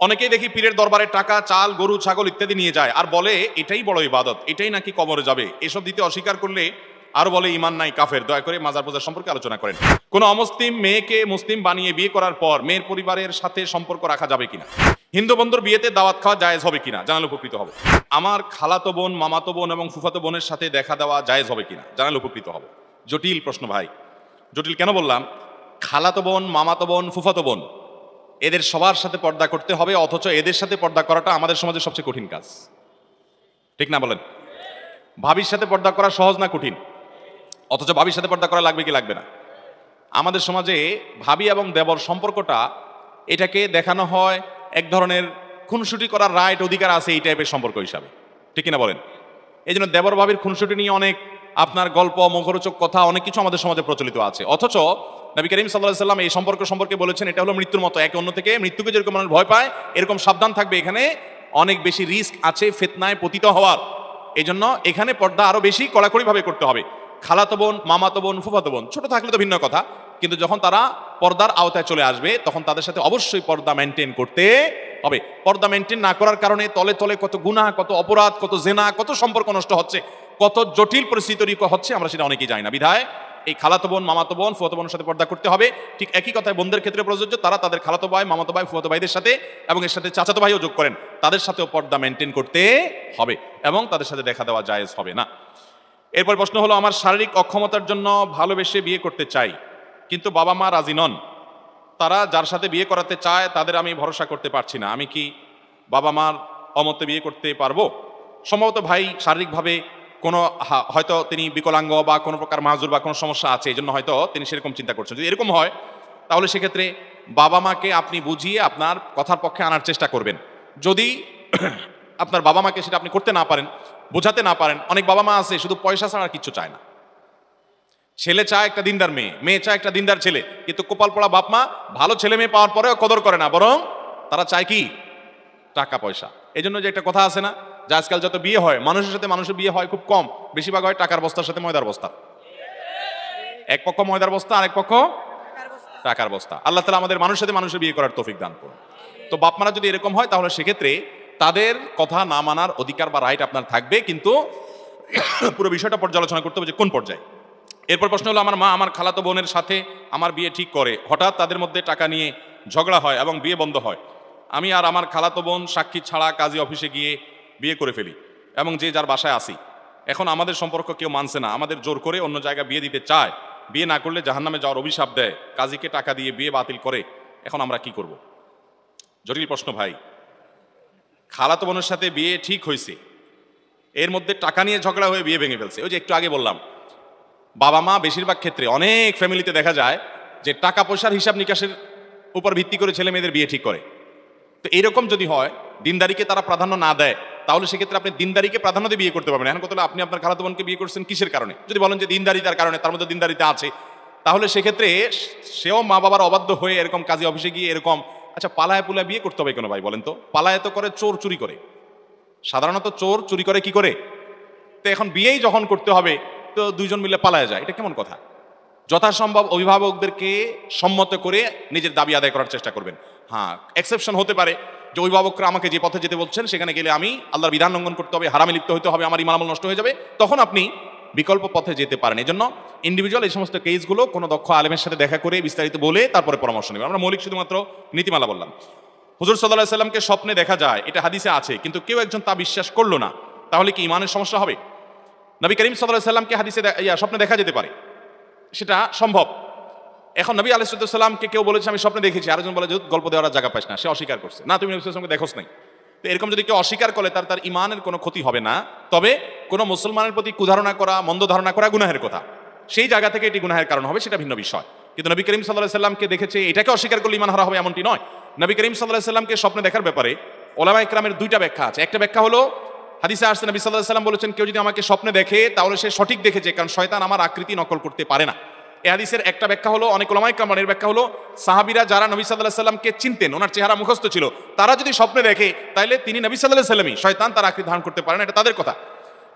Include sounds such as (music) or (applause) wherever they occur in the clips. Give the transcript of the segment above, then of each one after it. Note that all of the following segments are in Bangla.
অনেকেই দেখি পীরের দরবারে টাকা, চাল, গরু, ছাগল ইত্যাদি নিয়ে যায় আর বলে, এটাই বড় ইবাদত, এটাই নাকি কবরে যাবে? এসব দিতে অস্বীকার করলে আর বলে ইমান নাই, কাফের। দয়া করে মাজার পূজার সম্পর্কে আলোচনা করেন। কোন অমুসলিম মেয়েকে মুসলিম বানিয়ে বিয়ে করার পর মেয়ের পরিবারের সাথে সম্পর্ক রাখা যাবে কিনা? হিন্দু বন্ধুর বিয়েতে দাওয়াত খাওয়া জায়েজ হবে কিনা? জানালে উপকৃত হবে। আমার খালাতো বোন, মামাতো বোন এবং ফুফাতো বোনের সাথে দেখা দেওয়া জায়েজ হবে কিনা? জানালে উপকৃত হবে। জটিল প্রশ্ন ভাই। জটিল কেন বললাম? খালাতো বোন, মামাতো বোন, ফুফাতো বোন এদের সবার সাথে পর্দা করতে হবে, অথচ এদের সাথে পর্দা করাটা আমাদের সমাজের সবচেয়ে কঠিন কাজ। ঠিক না বলেন? ভাবির সাথে পর্দা করা সহজ না কঠিন? অথচ ভাবির সাথে পর্দা করা লাগবে কি লাগবে না? আমাদের সমাজে ভাবি এবং দেবর সম্পর্কটা এটাকে দেখানো হয় এক ধরনের খুনসুটি করার রাইট অধিকার আছে এই টাইপের সম্পর্ক হিসাবে। ঠিক কিনা বলেন? এই জন্য দেবর ভাবির খুনসুটি নিয়ে অনেক আপনার গল্প, মুখরোচক কথা, অনেক কিছু আমাদের সমাজে প্রচলিত আছে। অথচ নবী করিম সাল্লাহ সাল্লাম এই সম্পর্ক সম্পর্কে বলেছেন, এটা হলো মৃত্যুর মতো। একে অন্য থেকে মৃত্যুকে যেরকম মানুষ ভয় পায়, এরকম সাবধান থাকবে এখানে। অনেক বেশি রিস্ক আছে, ফেতনায় পতিত হওয়ার। এই জন্য এখানে পর্দা আরও বেশি কড়াকড়িভাবে করতে হবে। খালাতো বোন, মামাতো বোন, ফুফাতো বোন, ছোট থাকলে তো ভিন্ন কথা। কিন্তু যখন তারা পর্দার আওতায় চলে আসবে, তখন তাদের সাথে অবশ্যই পর্দা মেনটেন করতে হবে। পর্দা মেনটেন না করার কারণে তলে তলে কত গুনাহ, কত অপরাধ, কত জেনা, কত সম্পর্ক নষ্ট হচ্ছে, কত জটিল পরিস্থিতি তৈরি হচ্ছে, আমরা সেটা অনেকেই জানি না। বিধায় এই খালাতো বোন, মামাতো বোন, ফুয়াতো বোনের সাথে পর্দা করতে হবে। ঠিক একই কথায় বোনদের ক্ষেত্রে প্রযোজ্য, তারা তাদের খালাতো ভাই, মামাতো ভাই, ফুয়াতো ভাইদের সাথে এবং এর সাথে চাচাতো ভাইও যোগ করেন। তাদের সাথেও পর্দা মেনটেন করতে হবে এবং তাদের সাথে দেখা দেওয়া জায়েজ হবে না। এরপর প্রশ্ন হলো, আমার শারীরিক অক্ষমতার জন্য ভালোবেসে বিয়ে করতে চাই, কিন্তু বাবা মা রাজি নন। তারা যার সাথে বিয়ে করাতে চায়, তাদের আমি ভরসা করতে পারছি না। আমি কি বাবা মার অমতে বিয়ে করতে পারব? সম্ভবত ভাই শারীরিকভাবে কোনো হয়তো তিনি বিকলাঙ্গ বা কোনো প্রকার মাজুর বা কোনো সমস্যা আছে এই জন্য হয়তো তিনি সেরকম চিন্তা করছেন। যদি এরকম হয়, তাহলে সেক্ষেত্রে বাবা মাকে আপনি বুঝিয়ে আপনার কথার পক্ষে আনার চেষ্টা করবেন। যদি (clears throat) আপনার বাবা মাকে সেটা আপনি করতে না পারেন, বোঝাতে না পারেন, অনেক বাবা মা আছে, শুধু পয়সা ছাড়া কিচ্ছু চায় না। ছেলে চায় একটা দিনদার মেয়ে মেয়ে চায় একটা দিনদার ছেলে। কিন্তু কপাল পড়া বাপ মা ভালো ছেলে মেয়ে পাওয়ার পরেও কদর করে না, বরং তারা চায় কি? টাকা, পয়সা। এই জন্য যে একটা কথা আছে না যে আজকাল যত বিয়ে হয়, মানুষের সাথে মানুষের বিয়ে হয় খুব কম। বেশিরভাগ হয় টাকার বস্তার সাথে ময়দার বস্তা। এক পক্ষ ময়দার বস্তা, আরেক পক্ষ টাকার বস্তা। আল্লাহ তালা আমাদের মানুষের সাথে মানুষের বিয়ে করার তৌফিক দান করুন। তো বাপ মারা যদি এরকম হয়, তাহলে সেক্ষেত্রে তাদের কথা না মানার অধিকার বা রাইট আপনার থাকবে, কিন্তু পুরো বিষয়টা পর্যালোচনা করতে হবে যে কোন পর্যায়ে। এরপর প্রশ্ন হলো, আমার মা, আমার খালাতো বোনের সাথে আমার বিয়ে ঠিক করে। হঠাৎ তাদের মধ্যে টাকা নিয়ে ঝগড়া হয় এবং বিয়ে বন্ধ হয়। আমি আর আমার খালাতো বোন সাক্ষী ছাড়া কাজী অফিসে গিয়ে বিয়ে করে ফেলি এবং যে যার বাসায় আসি। এখন আমাদের সম্পর্ক কেউ মানছে না। আমাদের জোর করে অন্য জায়গায় বিয়ে দিতে চায়। বিয়ে না করলে জাহান্নামে যাওয়ার অভিশাপ দেয়। কাজীকে টাকা দিয়ে বিয়ে বাতিল করে। এখন আমরা কি করব? জটিল প্রশ্ন ভাই। খালাতো বোনের সাথে বিয়ে ঠিক হয়েছে। এর মধ্যে টাকা নিয়ে ঝগড়া হয়ে বিয়ে ভেঙে ফেলছে। ওই যে একটু আগে বললাম। বাবা মা বেশিরভাগ ক্ষেত্রে অনেক ফ্যামিলিতে দেখা যায় যে টাকা পয়সার হিসাব নিকাশের উপর ভিত্তি করে ছেলে মেয়েদের বিয়ে ঠিক করে। তো এরকম যদি হয়, দিনদারিকে তারা প্রাধান্য না দেয়। তাহলে সেক্ষেত্রে আপনি দিনদারিকে প্রাধান্য দিয়ে বিয়ে করতে পারবেন। এখন কথা আপনি আপনার খালাতো বোনকে বিয়ে করছেন কিসের কারণে? যদি বলেন যে দিনদারিতার কারণে, তার মধ্যে দিনদারিতা আছে, তাহলে সেক্ষেত্রে সেও মা বাবার অবাধ্য হয়ে এরকম কাজে অফিসে গিয়ে এরকম আচ্ছা পালায় পুলায় বিয়ে করতে হবে কেন ভাই বলেন তো? পালায় তো করে চোর চুরি করে। সাধারণত চোর চুরি করে কি করে? তো এখন বিয়েই যখন করতে হবে, তো দুইজন মিলে পালায় যায়। এটা কেমন কথা? যথাসম্ভব অভিভাবকদেরকে সম্মত করে নিজের দাবি আদায় করার চেষ্টা করবেন। হ্যাঁ এক্সেপশন হতে পারে। যে অভিভাবকরা আমাকে যে পথে যেতে বলছেন, সেখানে গেলে আমি আল্লাহর বিধান লঙ্ঘন করতে হবে, হারামে লিপ্ত হতে হবে, আমার ইমানামল নষ্ট হয়ে যাবে, তখন আপনি বিকল্প পথে যেতে পারেন। এই জন্য ইন্ডিভিজুয়াল এই সমস্ত কেসগুলো কোনো দক্ষ আলেমের সাথে দেখা করে বিস্তারিত বলে তারপরে পরামর্শ নেবেন। আমরা মৌলিক শুধুমাত্র নীতিমালা বললাম। হুজুর সাল্লাহ সাল্লামকে স্বপ্নে দেখা যায়, এটা হাদিসে আছে, কিন্তু কেউ একজন তা বিশ্বাস করল না, তাহলে কি ইমানের সমস্যা হবে? নবী করিম সাল্লাহ সাল্লামকে হাদিসে স্বপ্নে দেখা যেতে পারে। সেটা সম্ভব। এখন নবী আলাইসাল্লামকে কেউ বলেছে, আমি স্বপ্নে দেখেছি, আরেকজন বলে যে গল্প দেওয়ার জায়গা পাইস না। সে অস্বীকার করছে। না, তুমি নবী সাল্লামকে দেখোস নাই। তো এরকম যদি কেউ অস্বীকার করে, তার তার ইমানের কোনো ক্ষতি হবে না। তবে কোনো মুসলমানের প্রতি কুধারণা করা, মন্দ ধারণা করা গুনাহের কথা। সেই জায়গা থেকে এটি গুনাহের কারণ হবে, সেটা ভিন্ন বিষয়। কিন্তু নবী করিম সাল্লাহ সাল্লামকে দেখেছে, এটাকে অস্বীকার করলে ইমান হারা হবে এমনটি নয়। নবী করিম সাল্লাহ সাল্লামকে স্বপ্নে দেখার ব্যাপারে ওলামা ইকরামের দুইটা ব্যাখ্যা আছে। একটা ব্যাখ্যা হলো, হাদিসে আসছে নবী সাল্লাহ সাল্লাম বলেছেন, কেউ যদি আমাকে স্বপ্নে দেখে, তাহলে সে সঠিক দেখেছে, কারণ শয়তান আমার আকৃতি নকল করতে পারে না। হাদিসের একটা ব্যাখ্যা হলো, অনেক ওলামাই কামানের ব্যাখ্যা হলো, সাহাবিরা যারা নবী সাল্লাহ সাল্লামকে চিনতেন, ওনার চেহারা মুখস্থ ছিল, তারা যদি স্বপ্নে দেখে তাহলে তিনি নবী সাল্লাহ সাল্লামই, শয়তান তার আকৃতি ধারণ করতে পারে না, এটা তাদের কথা।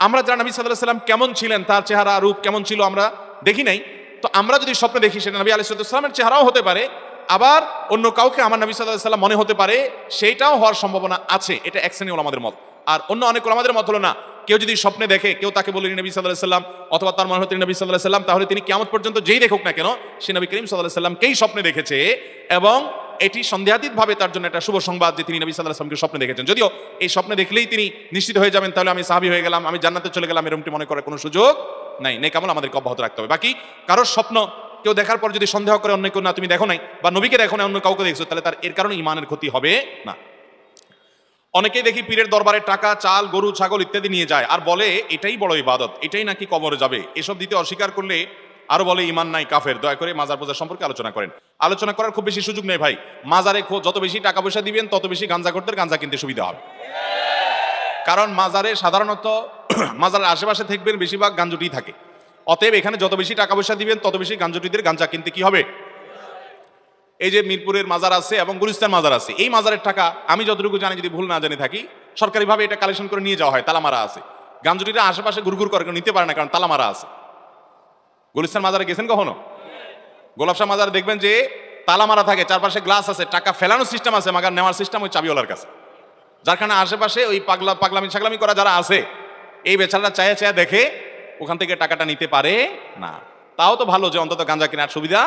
আমরা যারা নবী সাল্লাহ সাল্লাম কেমন ছিলেন, তার চেহারা, রূপ কেমন ছিল আমরা দেখি নাই, তো আমরা যদি স্বপ্নে দেখি সেটা নবী আলাইসালামের চেহারাও হতে পারে, আবার অন্য কাউকে আমার নবী সাল্লাহ সাল্লাম মনে হতে পারে সেইটাও হওয়ার সম্ভাবনা আছে, এটা এক শ্রেণি আমাদের মত। আর অন্য অনেক আমাদের মত হলো না কেউ যদি স্বপ্নে দেখে, কেউ তাকে বলে নবী সাল্লাহ সাল্লাম অথবা তার মনে হতে নবী সাল্লাহ সাল্লাম, তাহলে তিনি কেমন পর্যন্ত যেই দেখুক না কেন, সে নবী করিম সাল্লাহ সাল্লামকেই স্বপ্নে দেখেছে এবং এটি সন্দেহাতীত ভাবে তার জন্য একটা শুভ সংবাদ যে তিনি নবী সাল্লাহ সাল্লামকে স্বপ্নে দেখেছেন। যদিও এই স্বপ্নে দেখলেই তিনি নিশ্চিত হয়ে যাবেন, তাহলে আমি সাহাবি হয়ে গেলাম, আমি জান্নাতে চলে গেলাম, এরকমটি মনে করার কোনো সুযোগ নাই। নেকামল আমাদেরকে অব্যাহত রাখতে হবে। বাকি কারোর স্বপ্ন কেউ দেখার পর যদি সন্দেহ করে অন্য কেউ না, তুমি দেখো নাই, বা নবীকে দেখো না অন্য কাউকে দেখছ, তাহলে তার এর কারণে ইমানের ক্ষতি হবে না। অনেকেই দেখি পীরের দরবারে টাকা, চাল, গরু, ছাগল ইত্যাদি নিয়ে যায় আর বলে, এটাই বড় ইবাদত, এটাই নাকি কবরে যাবে? এসব দিতে অস্বীকার করলে আরও বলে, ইমান নাই, কাফের। দয়া করে মাজার পূজা সম্পর্কে আলোচনা করেন। আলোচনা করার খুব বেশি সুযোগ নেই ভাই। মাজারে যত বেশি টাকা পয়সা দিবেন, তত বেশি গাঞ্জা করতে গাঞ্জা কিনতে সুবিধা হবে। কারণ মাজারে সাধারণত (clears throat) মাজারের আশেপাশে থাকবেন, বেশিরভাগ গাঞ্জুটি থাকে। অতএব এখানে যত বেশি টাকা পয়সা দিবেন, তত বেশি গাঞ্জুটিদের গাঞ্জা কিনতে কি হবে? এই যে মিরপুরের মাজার আছে এবং গুলিস্তান মাজার আছে, এই মাজারের টাকা আমি যতটুকু জানি, যদি ভুল না জানি থাকি, সরকারিভাবে এটা কালেকশন করে নিয়ে যাওয়া হয়, তালামারা আছে। গাঞ্জুটিরা আশেপাশে ঘুরঘুর করে নিতে পারে না, কারণ তালামারা আছে। গুলিস্তান মাজারে গেছেন কখনো? গোলাপশাহ মাজারে দেখবেন যে তালা মারা থাকে, চারপাশে গ্লাস আছে, টাকা ফেলানোর সিস্টেম আছে, মাগার নেওয়ার সিস্টেম ওই চাবিওয়ালার কাছে। যার কারণে আশেপাশে ওই পাগলা পাগলামি ছাগলামি করা যারা আছে, এই বেচারা চায়া চায়া দেখে ওখান থেকে টাকাটা নিতে পারে না। তাও তো ভালো যে অন্তত গাঁজা কেনার সুবিধা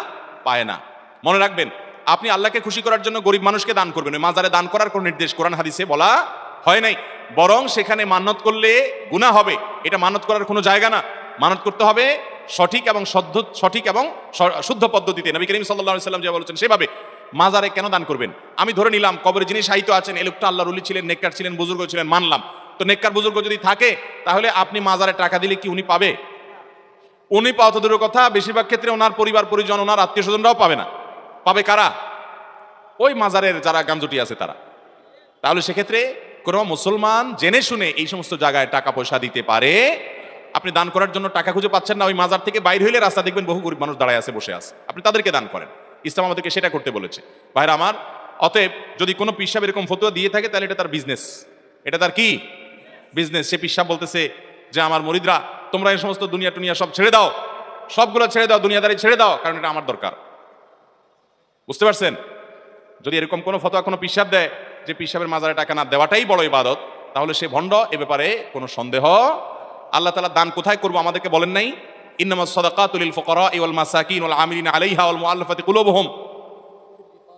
পায় না। মনে রাখবেন, আপনি আল্লাহকে খুশি করার জন্য গরিব মানুষকে দান করবেন মাজারে দান করার কোনো নির্দেশ কোরআন হাদিসে বলা হয় নাই। বরং সেখানে মান্নত করলে গুনাহ হবে, এটা মানত করার কোনো জায়গা না। মানত করতে হবে সঠিক এবং সঠিক এবং শুদ্ধ পদ্ধতিতে। নবী করিম সাল্লাহ সাল্লাম যে বলেছেন সেভাবে মাজারে কেন দান করবেন? আমি ধরে নিলাম, কবরে যিনি সাহিত্য আছেন এই লোকটা আল্লাহ রুলি ছিলেন, নেককার ছিলেন, বুজুর্গ ছিলেন, মানলাম। তো নেককার বুজুর্গ যদি থাকে, তাহলে আপনি মাজারে টাকা দিলে কি উনি পাবে? উনি পাওয়া তো দূরের কথা, বেশিরভাগ ক্ষেত্রে ওনার পরিবার, পরিজন, ওনার আত্মীয় স্বজনরাও পাবে না। পাবে কারা? ওই মাজারের যারা গাঞ্জুটি আছে তারা। তাহলে সেক্ষেত্রে কোনো মুসলমান জেনে শুনে এই সমস্ত জায়গায় টাকা পয়সা দিতে পারে। আপনি দান করার জন্য টাকা খুঁজে পাচ্ছেন না, ওই মাজার থেকে বাইরে হইলে রাস্তা দেখবেন বহু গরিব মানুষ দাঁড়ায় আছে, বসে আছে। আপনি তাদেরকে দান করেন। ইসলাম আমাদেরকে সেটা করতে বলেছে। ভাইরা আমার, অতএব যদি কোনো পিসাব এরকম ফতুয়া দিয়ে থাকে, তাহলে এটা তার বিজনেস এটা তার কি? বিজনেস সে পিসাব বলতেছে যে, আমার মরিদরা, তোমরা এই সমস্ত দুনিয়া টুনিয়া সব ছেড়ে দাও। সবগুলো ছেড়ে দাও, দুনিয়াদারি ছেড়ে দাও, কারণ এটা আমার দরকার। বুঝতে পারছেন? যদি এরকম কোনো ফতোয়া কোনো পিসাব দেয় যে পিসাবের মাজারে টাকা না দেওয়াটাই বড় ইবাদত, তাহলে সে ভণ্ড, এ ব্যাপারে কোনো সন্দেহ আল্লাহ তালা দান কোথায় করব আমাদেরকে বলেন নাই? ইন্নামা সদাকাতুল ফুকারা ওয়াল মাসাকিন ওয়াল আমিলিন আলাইহা ওয়াল মুআল্লাফাতি কুলুবুহুম।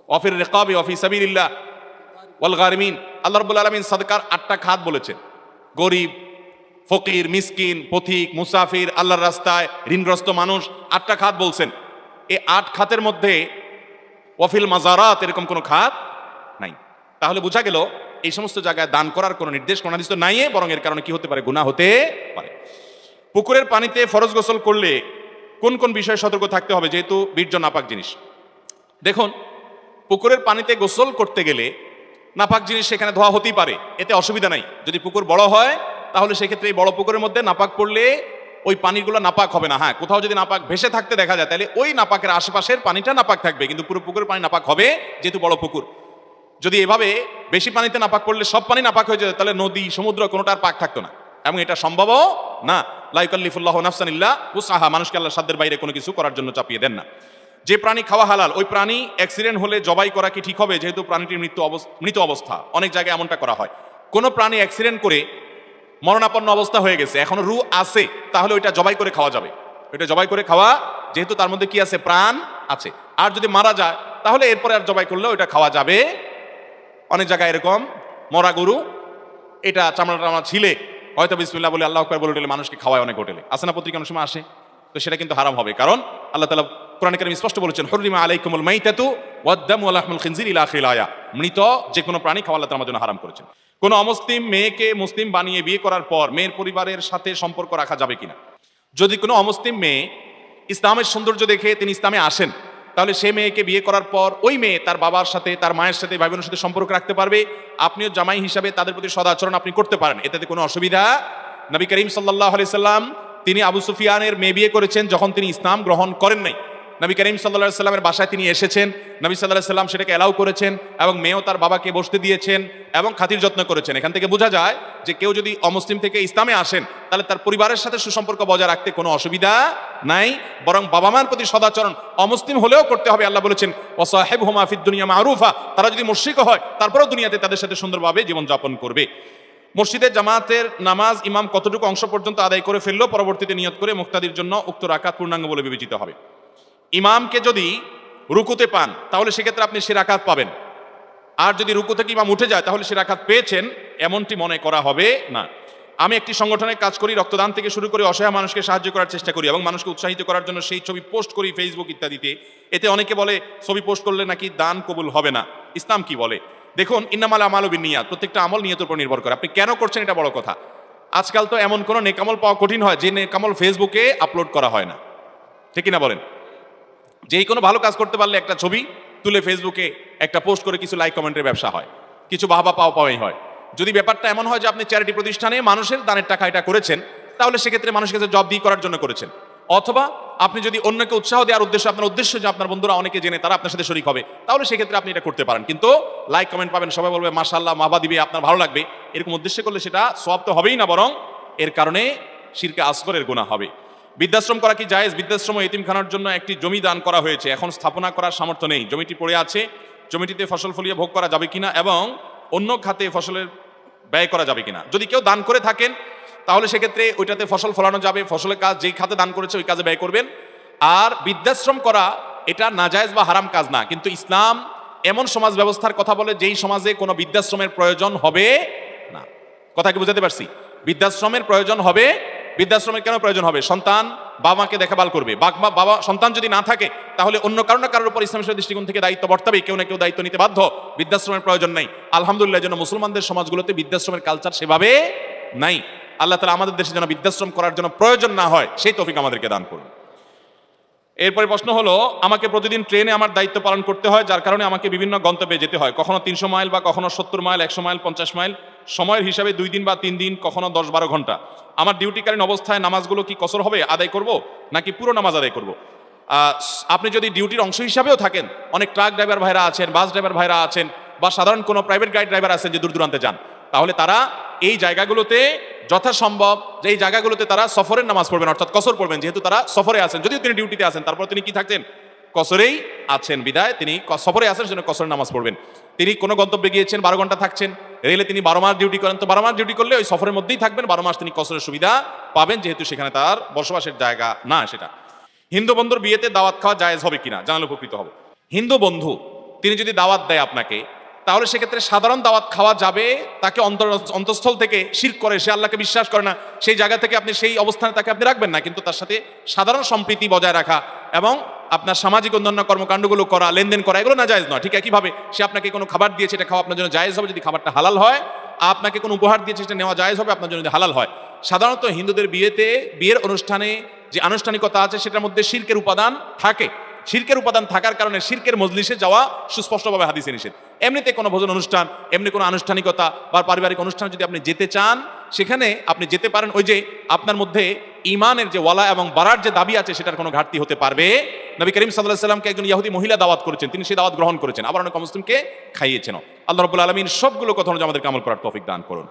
ওয়াফির রিকাবি ওয়াফি সাবিলিল্লাহ ওয়াল গারিমিন। আল্লাহ রাব্বুল আলামিন সাদকার আটটা খাত বলেছেন। গরিব, ফকির, মিসকিন, পথিক, মুসাফির, আল্লাহর রাস্তায় ঋণগ্রস্ত মানুষ আটটা খাত বলছেন। এই আট খাতের মধ্যে ওয়াফিল মাজারাত এরকম কোনো খাত নাই। তাহলে বোঝা গেল, এই সমস্ত জায়গায় দান করার কোনো নির্দেশ, কোনো তো নাই, বরং এর কারণে কি হতে পারে? গুনাহ হতে পারে। পুকুরের পানিতে ফরজ গোসল করলে কোন কোন বিষয়ে সতর্ক থাকতে হবে? যেহেতু বীর্য নাপাক জিনিস। দেখুন, পুকুরের পানিতে গোসল করতে গেলে নাপাক জিনিস সেখানে ধোয়া হতেই পারে, এতে অসুবিধা নাই। যদি পুকুর বড় হয়, তাহলে সেক্ষেত্রে এই বড় পুকুরের মধ্যে নাপাক পড়লে ওই পানিগুলো নাপাক হবে না। হ্যাঁ কোথাও যদি নাপাক ভেসে থাকতে দেখা যায়, তাহলে ওই নাপাকের আশেপাশের পানিটা নাপাক থাকবে। কিন্তু পুরো পুকুরের পানি নাপাক হবে, যেহেতু বড় পুকুর। যদি এভাবে বেশি পানিতে নাপাক পড়লে সব পানি নাপাক হয়ে যেত, তাহলে নদী, সমুদ্র কোনোটার পাক থাকতো না। এবং এটা সম্ভব না। লাইকাল্লিফুল্লাহ নাফসানিল্লাহ উসাহা মানুষকে আল্লাহ সাধ্যের বাইরে কোনো কিছু করার জন্য চাপিয়ে দেন না। যে প্রাণী খাওয়া হালাল, ওই প্রাণী অ্যাক্সিডেন্ট হলে জবাই করা কি ঠিক হবে? যেহেতু প্রাণীটির মৃত্যু মৃত অবস্থা, অনেক জায়গায় এমনটা করা হয়। কোনো প্রাণী অ্যাক্সিডেন্ট করে মরণাপন্ন অবস্থা হয়ে গেছে। এখনও রু আছে, তাহলে ওইটা জবাই করে খাওয়া যাবে। ওইটা জবাই করে খাওয়া, যেহেতু তার মধ্যে কি আছে? প্রাণ আছে। আর যদি মারা যায়, তাহলে এরপরে আর জবাই করলে ওইটা খাওয়া যাবে। অনেক জায়গায় এরকম, মরা গরু, এটা চামড়া টামড়া ছিলে, হয়তো বিসমিল্লাহ বলে আল্লাহ বলে উঠলে মানুষকে খাওয়ায় অনেক হোটেলে। আসে না পত্রিকা অনেক সময় আসে? তো সেটা কিন্তু হারাম হবে। কারণ আল্লাহ তালা কোরআন কারিম স্পষ্ট বলেছেন হরিমা আলাইকুমুল মাইতাতু ওয়াদ্দামু ওয়া লাহমুল খিনজির ইলা আখিরিল আয়া। মৃত যে কোনো প্রাণী খাওয়া আল্লাহ তাআলা আমাদের জন্য হারাম করেছেন। কোন অমুসলিম মেয়েকে মুসলিম বানিয়ে বিয়ে করার পর মেয়ের পরিবারের সাথে সম্পর্ক রাখা যাবে কিনা? যদি কোনো অমুসলিম মেয়ে ইসলামের সৌন্দর্য দেখে তিনি ইসলামে আসেন, তাহলে সে মেয়েকে বিয়ে করার পর ওই মেয়ে তার বাবার সাথে, তার মায়ের সাথে, ভাই বোনের সাথে সম্পর্ক রাখতে পারবে। আপনিও জামাই হিসাবে তাদের প্রতি সদাচরণ আপনি করতে পারেন। এটাতে কোনো অসুবিধা? নবী করিম সাল্লাহ আলি সাল্লাম, তিনি আবু সুফিয়ানের মেয়ে বিয়ে করেছেন যখন তিনি ইসলাম গ্রহণ করেন নাই। নবী করিম সাল্লাহ সাল্লামের বাসায় তিনি এসেছেন। নবী সাল্লাহ সাল্লাম সেটাকে অ্যালাউ করেছেন এবং মেয়েও তার বাবাকে বসতে দিয়েছেন এবং খাতির যত্ন করেছেন। এখান থেকে বোঝা যায় যে কেউ যদি অমুসলিম থেকে ইসলামে আসেন, তাহলে তার পরিবারের সাথে সুসম্পর্ক বজায় রাখতে কোনো অসুবিধা নাই, বরং বাবা মার প্রতি সদাচরণ অমুসলিম হলেও করতে হবে। আল্লাহ বলেছেন ওসাহেব হোমাফিদ দুনিয়া মারুফা তারা যদি মুশ্রিক হয়, তারপরেও দুনিয়াতে তাদের সাথে সুন্দরভাবে জীবনযাপন করবে। মসজিদের জামাতের নামাজ ইমাম কতটুকু অংশ পর্যন্ত আদায় করে ফেলল, পরবর্তীতে নিয়ত করে মুক্তাদির জন্য উক্ত রাকাত পূর্ণাঙ্গ বলে বিবেচিত হবে। ইমামকে যদি রুকুতে পান, তাহলে সেক্ষেত্রে আপনি সে রাকাত পাবেন। আর যদি রুকু থেকে ইমাম উঠে যায়, তাহলে সে রাকাত পেয়েছেন, এমনটি মনে করা হবে না। আমি একটি সংগঠনে কাজ করি, রক্তদান থেকে শুরু করে অসহায় মানুষকে সাহায্য করার চেষ্টা করি এবং মানুষকে উৎসাহিত করার জন্য সেই ছবি পোস্ট করি ফেসবুক ইত্যাদিতে। এতে অনেকে বলে, ছবি পোস্ট করলে নাকি দান কবুল হবে না। ইসলাম কি বলে? দেখুন, ইন্নামাল আমাল নিয়াত প্রত্যেকটা আমল নিয়তের উপর নির্ভর করে। আপনি কেন করছেন এটা বড় কথা? আজকাল তো এমন কোনো নেকামল পাওয়া কঠিন হয়, যে নেকামল ফেসবুকে আপলোড করা হয় না। ঠিক না বলেন? যেই কোনো ভালো কাজ করতে পারলে একটা ছবি তুলে ফেসবুকে একটা পোস্ট করে কিছু লাইক কমেন্টের ব্যবসা হয়। কিছু বাহবা পাওয়া পাওয়াই হয়। যদি ব্যাপারটা এমন হয় যে আপনি চ্যারিটি প্রতিষ্ঠানে মানুষের দানের টাকা এটা করেছেন, তাহলে সেক্ষেত্রে মানুষের কাছে জব দিয়ে করার জন্য করেছেন। অথবা আপনি যদি অন্যকে উৎসাহ দেওয়ার উদ্দেশ্য, আপনার উদ্দেশ্য যে আপনার বন্ধুরা অনেকে জেনে তারা আপনার সাথে শরিক হবে, তাহলে সেক্ষেত্রে আপনি এটা করতে পারেন। কিন্তু লাইক কমেন্ট পাবেন, সবাই বলবে মাশাল্লাহ মাবা দিবে, আপনার ভালো লাগবে। এরকম উদ্দেশ্য করলে সেটা সব তো হবেই না, বরং এর কারণে শিরকে আসগরের গুণা হবে। বৃদ্ধাশ্রম করা কি জায়েজ? বৃদ্ধাশ্রম এতিমখানার জন্য একটি জমি দান করা হয়েছে। এখন স্থাপনা করার সামর্থ্য নেই। জমিটি পড়ে আছে। জমিটিতে ফসল ফলিয়ে ভোগ করা যাবে কিনা এবং অন্য খাতে ফসলের ব্যয় করা যাবে কিনা। যদি কেউ দান করে থাকেন, তাহলে সেক্ষেত্রে ওইটাতে ফসল ফলানো যাবে। ফসলের কাজ যেই খাতে দান করেছে, ওই কাজে ব্যয় করবেন। আর বৃদ্ধাশ্রম করা, এটা নাজায়েজ বা হারাম কাজ না। কিন্তু ইসলাম এমন সমাজ ব্যবস্থার কথা বলে, যেই সমাজে কোনো বৃদ্ধাশ্রমের প্রয়োজন হবে না। কথা কি বুঝাতে পারছি? বৃদ্ধাশ্রমের প্রয়োজন হবে বৃদ্ধাশ্রমের কেন প্রয়োজন হবে? সন্তান বাবা মাকে দেখাভাল করবে। মা- বাবা সন্তান যদি না থাকে, তাহলে অন্য কারও না কারোর উপর ইসলামের দৃষ্টিকোণ থেকে দায়িত্ব বর্তাবে কেউ না কেউ দায়িত্ব নিতে বাধ্য। বৃদ্ধাশ্রমের প্রয়োজন নাই। আলহামদুলিল্লাহ যেন মুসলমানদের সমাজগুলোতে বৃদ্ধাশ্রমের কালচার সেভাবে নাই। আল্লাহ তালা আমাদের দেশে যেন বৃদ্ধাশ্রম করার জন্য প্রয়োজন না হয়, সেই তফিক আমাদেরকে দান করুন। এরপরে প্রশ্ন হলো, আমাকে প্রতিদিন ট্রেনে আমার দায়িত্ব পালন করতে হয়, যার কারণে আমাকে বিভিন্ন গন্তব্যে যেতে হয়। কখনো তিনশো মাইল বা কখনো সত্তর মাইল, একশো মাইল, পঞ্চাশ মাইল। সময়ের হিসাবে দুই দিন বা তিন দিন, কখনো দশ বারো ঘণ্টা। আমার ডিউটিকালীন অবস্থায় নামাজগুলো কি কসর হবে আদায় করব, নাকি পুরো নামাজ আদায় করব? আপনি যদি ডিউটির অংশ হিসাবেও থাকেন, অনেক ট্রাক ড্রাইভার ভাইরা আছেন, বাস ড্রাইভার ভাইরা আছেন, বা সাধারণ কোনো প্রাইভেট গাড়ি ড্রাইভার আছেন যে দূর দূরান্তে যান, তাহলে তারা এই জায়গাগুলোতে যথাসম্ভব যে এই জায়গাগুলোতে তারা সফরের নামাজ পড়বেন, অর্থাৎ কসর পড়বেন, যেহেতু তারা সফরে আছেন, যদিও তিনি ডিউটিতে আছেন, তারপর তিনি কি থাকছেন কসরেই আছেন। বিদায়, তিনি সফরে আসেন সেজন্য কসরের নামাজ পড়বেন। তিনি কোনো গন্তব্যে গিয়েছেন, বারো ঘণ্টা থাকছেন। রেলে তিনি বারো মাস ডিউটি করেন। তো বারো মাস ডিউটি করলে ওই সফরের মধ্যেই থাকবেন। বারো মাস তিনি কসরের সুবিধা পাবেন, যেহেতু সেখানে তার বসবাসের জায়গা না সেটা। হিন্দু বন্ধুর বিয়েতে দাওয়াত খাওয়া জায়েজ হবে কিনা? জানালে উপকৃত হবে। হিন্দু বন্ধু, তিনি যদি দাওয়াত দেয় আপনাকে তাহলে সেক্ষেত্রে সাধারণ দাওয়াত খাওয়া যাবে, তাকে অন্তর, অন্তঃস্থল থেকে শির করে, সে আল্লাহকে বিশ্বাস করে না, সেই জায়গা থেকে আপনি সেই অবস্থানে তাকে আপনি রাখবেন না, কিন্তু তার সাথে সাধারণ সম্প্রীতি বজায় রাখা এবং আপনার সামাজিক অন্যান্য কর্মকাণ্ডগুলো করা, লেনদেন করা, এগুলো না জায়েজ নয়, ঠিক একইভাবে সে আপনাকে কোনো খাবার দিয়েছে এটা খাওয়া আপনার জন্য জায়েজ হবে, যদি খাবারটা হালাল হয়, আপনাকে কোনো উপহার দিয়েছে, সেটা নেওয়া জায়েজ হবে, আপনার জন্য যদি হালাল হয়। সাধারণত হিন্দুদের বিয়েতে, বিয়ের অনুষ্ঠানে যে আনুষ্ঠানিকতা আছে, সেটার মধ্যে শির্কের উপাদান থাকে। শির্কের উপাদান থাকার কারণে শির্কের মজলিসে যাওয়া সুস্পষ্টভাবে হাদিসে নিষেধ। এমনিতে কোনো ভোজন অনুষ্ঠান, এমনি কোনো আনুষ্ঠানিকতা বা পারিবারিক অনুষ্ঠান যদি আপনি যেতে চান, সেখানে আপনি যেতে পারেন ওই যে আপনার মধ্যে ইমানের যে ওয়ালা এবং বাড়ার যে দাবি আছে, সেটার কোনো ঘাটতি হতে পারবে। নবী করিম সাল্লাহ সাল্লামকে একজন ইয়াহুদি মহিলা দাওয়াত করেছেন, তিনি সেই দাওয়াত গ্রহণ করেছেন। আবার অনেক মুসলিমকে খাইয়েছেন আল্লাহ রবুল আলমিন সবগুলো কথা আমাদেরকে আমল করার তৌফিক দান করুন।